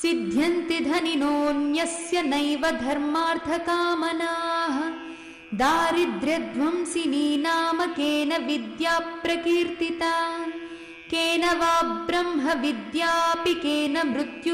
सिद्ध्यन्ति धनिनोऽन्यस्य नैव धर्मार्थकामनाः। दारिद्र्यध्वंसिनी नाम केन विद्या प्रकीर्तिता। केन वा ब्रह्मविद्यापि केन मृत्यु